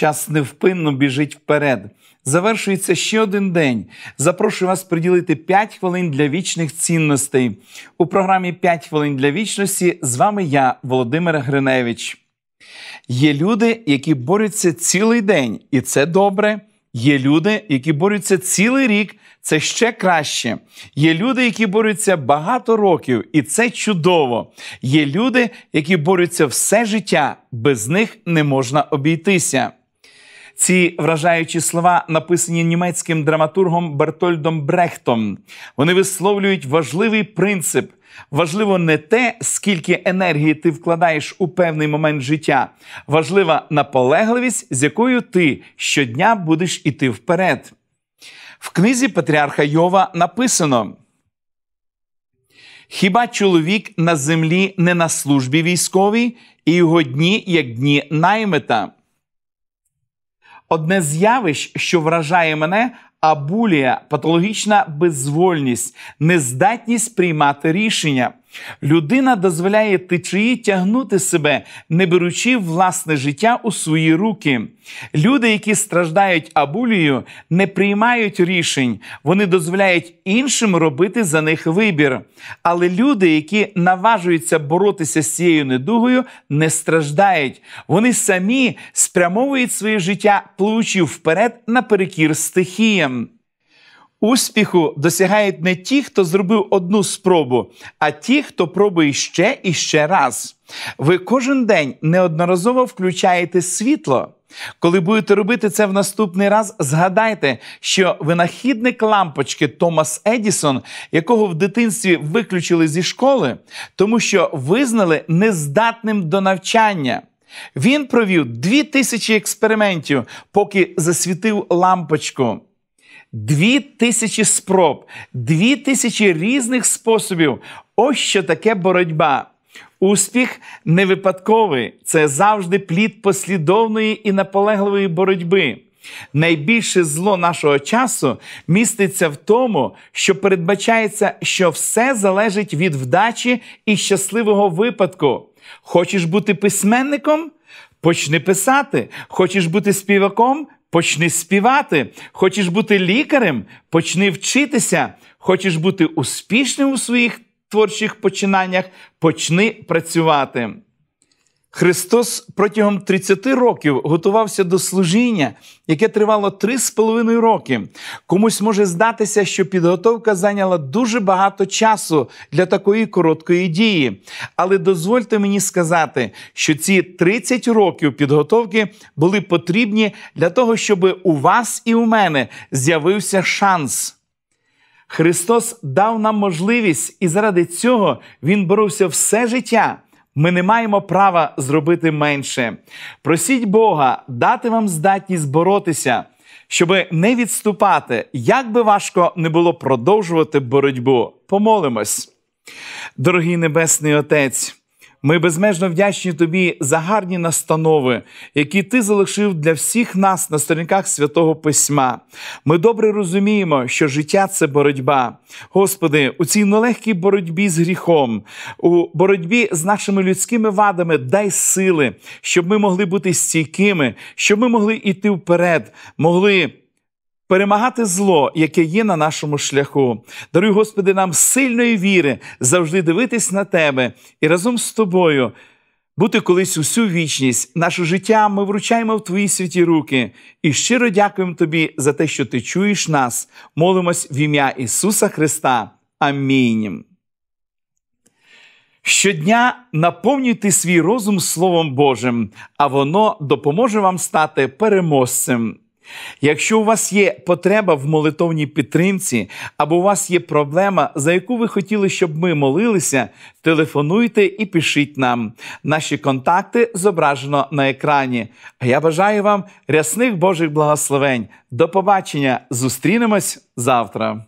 Час невпинно біжить вперед. Завершується ще один день. Запрошую вас приділити 5 хвилин для вічних цінностей. У програмі «5 хвилин для вічності з вами я, Володимир Гриневич. Є люди, які борються цілий день, і це добре. Є люди, які борються цілий рік, це ще краще. Є люди, які борються багато років, і це чудово. Є люди, які борються все життя, без них не можна обійтися. Ці вражаючі слова написані німецьким драматургом Бертольдом Брехтом. Вони висловлюють важливий принцип. Важливо не те, скільки енергії ти вкладаєш у певний момент життя. Важлива наполегливість, з якою ти щодня будеш іти вперед. В книзі Патріарха Йова написано: Хіба чоловік на землі не на службі військовій, і його дні, як дні наймита? Одне з явищ, що вражає мене, абулія, патологічна безвольність, нездатність приймати рішення. Людина дозволяє течії тягнути себе, не беручи власне життя у свої руки. Люди, які страждають абулією, не приймають рішень, вони дозволяють іншим робити за них вибір. Але люди, які наважуються боротися з цією недугою, не страждають. Вони самі спрямовують своє життя, пливучи вперед наперекір стихіям. Успіху досягають не ті, хто зробив одну спробу, а ті, хто пробує ще і ще раз. Ви кожен день неодноразово включаєте світло. Коли будете робити це в наступний раз, згадайте, що винахідник лампочки Томас Едісон, якого в дитинстві виключили зі школи, тому що визнали нездатним до навчання. Він провів дві тисячі експериментів, поки засвітив лампочку. Дві тисячі спроб, дві тисячі різних способів. Ось що таке боротьба. Успіх не випадковий, це завжди плід послідовної і наполегливої боротьби. Найбільше зло нашого часу міститься в тому, що передбачається, що все залежить від вдачі і щасливого випадку. Хочеш бути письменником? Почни писати. Хочеш бути співаком? Почни співати. Хочеш бути лікарем? Почни вчитися. Хочеш бути успішним у своїх творчих починаннях? Почни працювати. Христос протягом 30 років готувався до служіння, яке тривало 3,5 роки. Комусь може здатися, що підготовка зайняла дуже багато часу для такої короткої дії. Але дозвольте мені сказати, що ці 30 років підготовки були потрібні для того, щоб у вас і у мене з'явився шанс. Христос дав нам можливість, і заради цього Він боровся все життя. Ми не маємо права зробити менше. Просіть Бога дати вам здатність боротися, щоб не відступати, як би важко не було продовжувати боротьбу. Помолимось. Дорогий Небесний Отець. Ми безмежно вдячні тобі за гарні настанови, які ти залишив для всіх нас на сторінках святого Письма. Ми добре розуміємо, що життя це боротьба. Господи, у цій нелегкій боротьбі з гріхом, у боротьбі з нашими людськими вадами дай сили, щоб ми могли бути стійкими, щоб ми могли йти вперед, могли перемагати зло, яке є на нашому шляху. Даруй, Господи, нам сильної віри, завжди дивитись на Тебе і разом з тобою. Бути колись усю вічність, наше життя ми вручаємо в Твої святі руки і щиро дякуємо Тобі за те, що Ти чуєш нас. Молимось в ім'я Ісуса Христа. Амінь. Щодня наповнюйте свій розум Словом Божим, а воно допоможе вам стати переможцем. Якщо у вас є потреба в молитовній підтримці, або у вас є проблема, за яку ви хотіли, щоб ми молилися, телефонуйте і пишіть нам. Наші контакти зображено на екрані. А я бажаю вам рясних Божих благословень. До побачення! Зустрінемось завтра!